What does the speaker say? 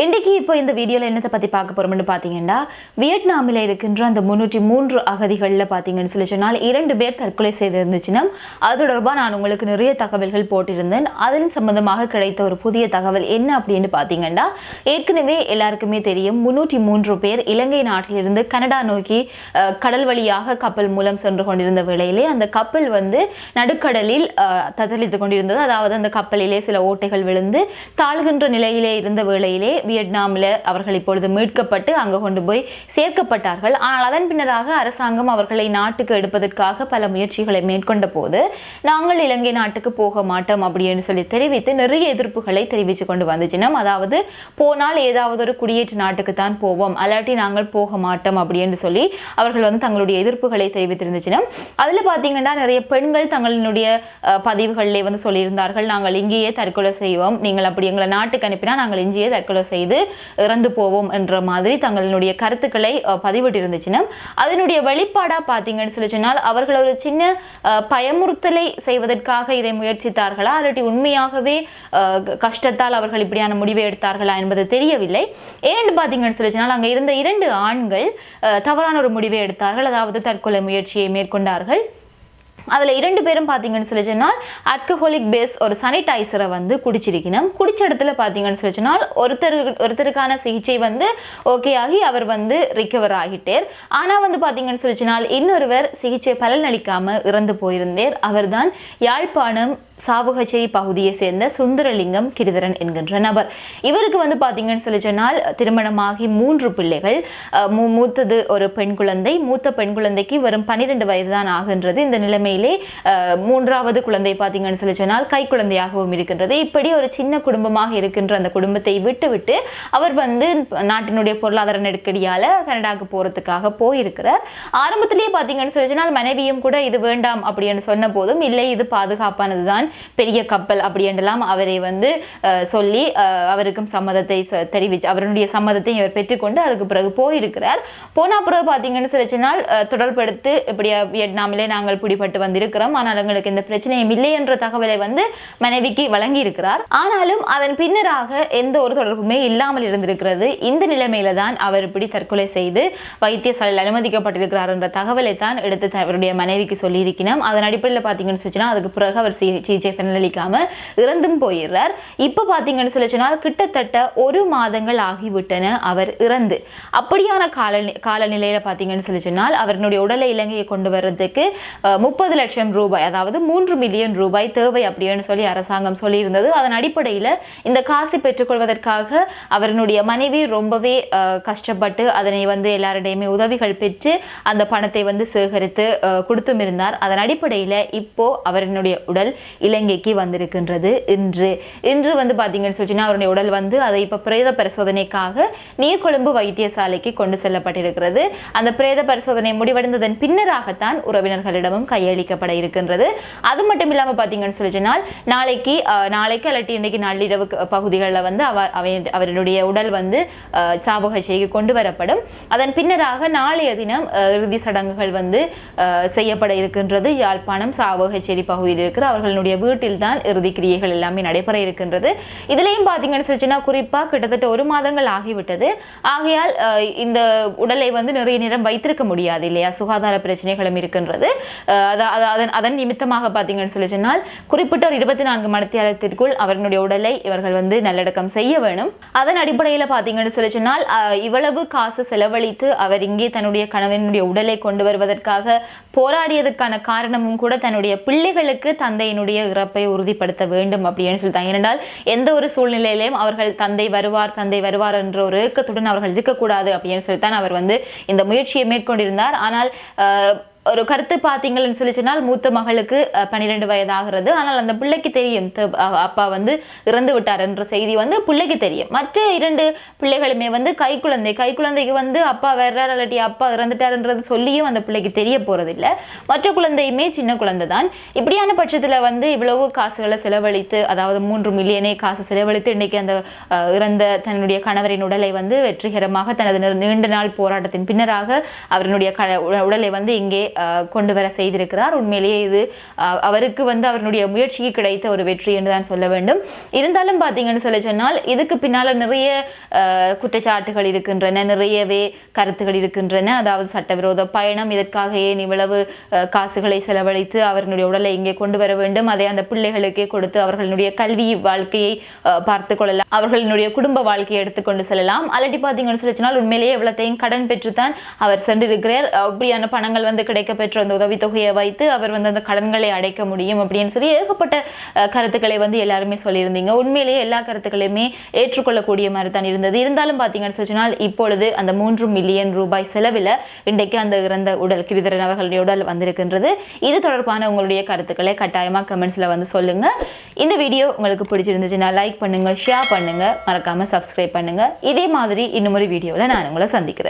இன்றைக்கி இப்போ இந்த வீடியோவில் என்னத்தை பற்றி பார்க்க போகிறோம்னு பார்த்தீங்கன்னா வியட்நாமில் இருக்கின்ற அந்த முந்நூற்றி மூன்று அகதிகளில் பார்த்தீங்கன்னு சொல்லி சொன்னால் இரண்டு பேர் தற்கொலை செய்திருந்துச்சுன்னா அது தொடர்பாக நான் உங்களுக்கு நிறைய தகவல்கள் போட்டிருந்தேன். அதன் சம்பந்தமாக கிடைத்த ஒரு புதிய தகவல் என்ன அப்படின்னு பார்த்தீங்கன்னா ஏற்கனவே எல்லாருக்குமே தெரியும் முந்நூற்றி மூன்று பேர் இலங்கை நாட்டிலிருந்து கனடா நோக்கி கடல் வழியாக கப்பல் மூலம் சென்று கொண்டிருந்த வேளையிலே அந்த கப்பல் வந்து நடுக்கடலில் தத்தளித்து கொண்டிருந்தது. அதாவது அந்த கப்பலிலே சில ஓட்டைகள் விழுந்து தாழ்கின்ற நிலையிலே இருந்த வேளையிலே வியட்நாமில் அவர்கள் இப்பொழுது மீட்கப்பட்டு அங்கு கொண்டு போய் சேர்க்கப்பட்டார்கள். ஆனால் அதன் பின்னராக அரசாங்கம் அவர்களை நாட்டுக்கு எடுப்பதற்காக பல முயற்சிகளை மேற்கொண்ட போது நாங்கள் இலங்கை நாட்டுக்கு போக மாட்டோம் அப்படின்னு சொல்லி தெரிவித்து நிறைய எதிர்ப்புகளை தெரிவித்து கொண்டு வந்துச்சினம் அதாவது போனால் ஏதாவது ஒரு குடியேற்ற நாட்டுக்கு தான் போவோம். அல்லாட்டி நாங்கள் போக மாட்டோம் அப்படின்னு சொல்லி அவர்கள் வந்து தங்களுடைய எதிர்ப்புகளை தெரிவித்திருந்துச்சினோம் அதில் பார்த்தீங்கன்னா நிறைய பெண்கள் தங்களுடைய பதிவுகளிலே வந்து சொல்லியிருந்தார்கள் நாங்கள் இங்கேயே தற்கொலை செய்வோம். நீங்கள் அப்படி எங்களை நாட்டுக்கு அனுப்பினா நாங்கள் இங்கேயே தற்கொலை செய்து இறந்து போவோம் என்ற மாதிரி தங்களுடைய கருத்துக்களை பதிவிட்டிருந்துச்சுன்னா அதனுடைய வெளிப்பாடாக பார்த்தீங்கன்னு சொல்லி சொன்னால் அவர்கள் ஒரு சின்ன அஹ், பயமுறுத்தலை செய்வதற்காக இதை முயற்சித்தார்களா? அல்லாட்டி உண்மையாகவே கஷ்டத்தால் அவர்கள் இப்படியான முடிவை எடுத்தார்களா என்பது தெரியவில்லை. ஏன்னு பார்த்தீங்கன்னு சொல்லி சொன்னால் அங்கே இருந்த இரண்டு ஆண்கள் தவறான ஒரு முடிவை எடுத்தார்கள். அதாவது தற்கொலை முயற்சியை மேற்கொண்டார்கள். அதில் இரண்டு பேரும் பார்த்தீங்கன்னு சொல்லி சொன்னால் அல்கஹோலிக் பேஸ் ஒரு சானிடைசரை வந்து குடிச்சிருக்கணும். குடிச்ச இடத்துல பார்த்தீங்கன்னு சொல்லி சொன்னால் ஒருத்தர் ஒருத்தருக்கான சிகிச்சை வந்து ஓகே ஆகி அவர் வந்து ரிகவர் ஆகிட்டார். ஆனால் வந்து பார்த்தீங்கன்னு சொல்லி சொன்னால் இன்னொருவர் சிகிச்சை பலனளிக்காமல் இறந்து போயிருந்தேர். அவர்தான் யாழ்ப்பாணம் சாவுகச்சேரி பகுதியை சேர்ந்த சுந்தரலிங்கம் கிரிதரன் என்கின்ற நபர். இவருக்கு வந்து பார்த்தீங்கன்னு சொல்லி சொன்னால் திருமணமாகி மூன்று பிள்ளைகள். மூ- மூத்தது ஒரு பெண் குழந்தை. மூத்த பெண் குழந்தைக்கு வரும் பன்னிரெண்டு வயது தான் ஆகின்றது. இந்த நிலைமை உண்மையிலே மூன்றாவது குழந்தை பார்த்தீங்கன்னு சொல்லி சொன்னால் கை குழந்தையாகவும் இருக்கின்றது. இப்படி ஒரு சின்ன குடும்பமாக இருக்கின்ற அந்த குடும்பத்தை விட்டு விட்டு அவர் வந்து நாட்டினுடைய பொருளாதார நெருக்கடியால கனடாக்கு போறதுக்காக போயிருக்கிறார். ஆரம்பத்திலேயே பார்த்தீங்கன்னு சொல்லி சொன்னால் மனைவியும் கூட இது வேண்டாம் அப்படின்னு சொன்ன போதும் இல்லை இது பாதுகாப்பானதுதான் பெரிய கப்பல் அப்படின்றலாம் அவரை வந்து சொல்லி அவருக்கும் சம்மதத்தை தெரிவிச்சு அவருடைய சம்மதத்தை இவர் பெற்றுக்கொண்டு அதுக்கு பிறகு போயிருக்கிறார். போன பிறகு பார்த்தீங்கன்னு சொல்லி சொன்னால் தொடர்படுத்து இப்படி வியட்நாமிலே நாங்கள் பிடிபட்டு வந்திருக்கிறோம். ஆனால் எங்களுக்கு இந்த பிரச்சனையும் இல்லை என்ற தகவலை வந்து மனைவிக்கு வழங்கி இருக்கிறார் ஆனாலும் அதன் பின்னராக எந்த ஒரு தொடர்புமே இல்லாமல் இருந்திருக்கிறது. இந்த நிலைமையில தான் அவர் இப்படி தற்கொலை செய்து வைத்தியசாலையில் அனுமதிக்கப்பட்டிருக்கிறார் என்ற தகவலை தான் எடுத்து த- அவருடைய மனைவிக்கு சொல்லியிருக்கிறோம். அதன் அடிப்படையில் பார்த்தீங்கன்னு சொல்லி சொன்னால் அதுக்கு பிறகு அவர் சிகிச்சை பலனளிக்காம இறந்தும் போயிடுறார். இப்போ பார்த்தீங்கன்னு சொல்லி சொன்னால் கிட்டத்தட்ட ஒரு மாதங்கள் ஆகிவிட்டன அவர் இறந்து. அப்படியான கால காலநிலையில் பார்த்தீங்கன்னு சொல்லி சொன்னால் அவருடைய உடலை இலங்கையை கொண்டு வர்றதுக்கு முப்பது லட்சம் ரூபாய் அதாவது மூன்று மில்லியன் ரூபாய் தேவை அப்படின்னு சொல்லி அரசாங்கம் சொல்லியிருந்தது. அதன் அடிப்படையில் இந்த காசை பெற்றுக்கொள்வதற்காக அவரனுடைய மனைவி ரொம்பவே கஷ்டப்பட்டு அதனை வந்து எல்லாரிடையுமே உதவிகள் பெற்று அந்த பணத்தை வந்து சேகரித்து கொடுத்தும் இருந்தார். அதன் அடிப்படையில் இப்போ அவரினுடைய உடல் இலங்கைக்கு வந்திருக்கின்றது. இன்று இன்று வந்து பார்த்தீங்கன்னு சொன்னா அவருடைய உடல் வந்து அதை இப்போ பிரேத பரிசோதனைக்காக நீர்கொழும்பு வைத்தியசாலைக்கு கொண்டு செல்லப்பட்டிருக்கிறது. அந்த பிரேத பரிசோதனை முடிவடைந்ததன் பின்னராகத்தான் உறவினர்களிடமும் கையளி கையளிக்கப்பட இருக்கின்றது. அது மட்டும் இல்லாமல் பார்த்தீங்கன்னு சொல்லி சொன்னால் நாளைக்கு நாளைக்கு அல்லாட்டி இன்னைக்கு நள்ளிரவு பகுதிகளில் வந்து அவ அவருடைய உடல் வந்து அஹ், சாவகச்சைக்கு கொண்டு வரப்படும். அதன் பின்னராக நாளைய தினம் இறுதி சடங்குகள் வந்து செய்யப்பட இருக்கின்றது. யாழ்ப்பாணம் சாவகச்சேரி பகுதியில் இருக்கிற அவர்களுடைய வீட்டில் தான் இறுதி கிரியைகள் எல்லாமே நடைபெற இருக்கின்றது. இதுலேயும் பார்த்தீங்கன்னு சொல்லிச்சுன்னா குறிப்பாக கிட்டத்தட்ட ஒரு மாதங்கள் ஆகிவிட்டது. ஆகையால் இந்த உடலை வந்து நிறைய நேரம் வைத்திருக்க முடியாது இல்லையா? சுகாதார பிரச்சனைகளும் இருக்கின்றது. அஹ், அது அதன் அதன் நிமித்தமாக பார்த்தீங்கன்னு சொல்லி சொன்னால் குறிப்பிட்ட ஒரு இருபத்தி நான்கு மணித்தியாலத்திற்குள் அவர்களுடைய உடலை இவர்கள் வந்து நல்லடக்கம் செய்ய வேணும். அதன் அடிப்படையில் பார்த்தீங்கன்னு சொல்லி சொன்னால் இவ்வளவு காசு செலவழித்து அவர் இங்கே தன்னுடைய கணவனுடைய உடலை கொண்டு வருவதற்காக போராடியதற்கான காரணமும் கூட தன்னுடைய பிள்ளைகளுக்கு தந்தையினுடைய இறப்பை உறுதிப்படுத்த வேண்டும் அப்படின்னு சொல்லிட்டாங்க. ஏனென்றால் எந்த ஒரு சூழ்நிலையிலையும் அவர்கள் தந்தை வருவார் தந்தை வருவார் என்ற ஒரு ஏக்கத்துடன் அவர்கள் இருக்கக்கூடாது அப்படின்னு சொல்லித்தான் அவர் வந்து இந்த முயற்சியை மேற்கொண்டிருந்தார். ஆனால் ஒரு கருத்து பார்த்தீங்கன்னு சொல்லி சொன்னால் மூத்த மகளுக்கு பன்னிரெண்டு வயதாகிறது. ஆனால் அந்த பிள்ளைக்கு தெரியும் அப்பா வந்து இறந்து விட்டார் என்ற செய்தி வந்து பிள்ளைக்கு தெரியும். மற்ற இரண்டு பிள்ளைகளுமே வந்து கை குழந்தை கை குழந்தைக்கு வந்து அப்பா வர்றார் இல்லாட்டி அப்பா இறந்துட்டாருன்றது சொல்லியும் அந்த பிள்ளைக்கு தெரிய போகிறதில்ல மற்ற குழந்தையுமே சின்ன குழந்தை தான். இப்படியான பட்சத்தில் வந்து இவ்வளவு காசுகளை செலவழித்து அதாவது மூன்று மில்லியனே காசு செலவழித்து இன்னைக்கு அந்த இறந்த தன்னுடைய கணவரின் உடலை வந்து வெற்றிகரமாக தனது நீண்ட நாள் போராட்டத்தின் பின்னராக அவருடைய க உடலை வந்து இங்கே கொண்டு வர செய்திருக்கிறார். உண்மையிலேயே இது அவருக்கு வந்து அவருடைய முயற்சிக்கு கிடைத்த ஒரு வெற்றி என்று தான் சொல்ல வேண்டும். இருந்தாலும் பார்த்தீங்கன்னு சொல்லி சொன்னால் இதுக்கு பின்னால் நிறைய குற்றச்சாட்டுகள் இருக்கின்றன நிறையவே கருத்துகள் இருக்கின்றன. அதாவது சட்டவிரோத பயணம் இதற்காக ஏன் இவ்வளவு காசுகளை செலவழித்து அவர்களுடைய உடலை இங்கே கொண்டு வர வேண்டும். அதை அந்த பிள்ளைகளுக்கே கொடுத்து அவர்களுடைய கல்வி வாழ்க்கையை பார்த்து கொள்ளலாம். அவர்களுடைய குடும்ப வாழ்க்கையை எடுத்துக்கொண்டு செல்லலாம். அல்லாட்டி பார்த்தீங்கன்னு சொல்லி சொன்னால் உண்மையிலேயே எவ்வளோத்தையும் கடன் பெற்றுத்தான் அவர் சென்றிருக்கிறார். அப்படியான பணங்கள் வந்து கிடை பெற்ற அந்த உதவித்தொகையை வைத்து அவர் வந்து அந்த கடன்களை அடைக்க முடியும் அப்படின்னு சொல்லி ஏகப்பட்ட கருத்துக்களை வந்து எல்லாருமே சொல்லியிருந்தீங்க. உண்மையிலேயே எல்லா கருத்துக்களையுமே ஏற்றுக்கொள்ளக்கூடிய மாதிரி தான் இருந்தது. இருந்தாலும் பார்த்தீங்கன்னு சொன்னால் இப்பொழுது அந்த மூன்று மில்லியன் ரூபாய் செலவில் இன்றைக்கு அந்த இறந்த உடல் கிரிதரன் அவர்களுடைய உடல் வந்திருக்கின்றது. இது தொடர்பான உங்களுடைய கருத்துக்களை கட்டாயமாக கமெண்ட்ஸில் வந்து சொல்லுங்கள் இந்த வீடியோ உங்களுக்கு பிடிச்சிருந்துச்சுன்னா லைக் பண்ணுங்க ஷேர் பண்ணுங்கள் மறக்காமல் சப்ஸ்கிரைப் பண்ணுங்கள் இதே மாதிரி இன்னும் ஒரு வீடியோவில் நான் உங்களை சந்திக்கிறேன்.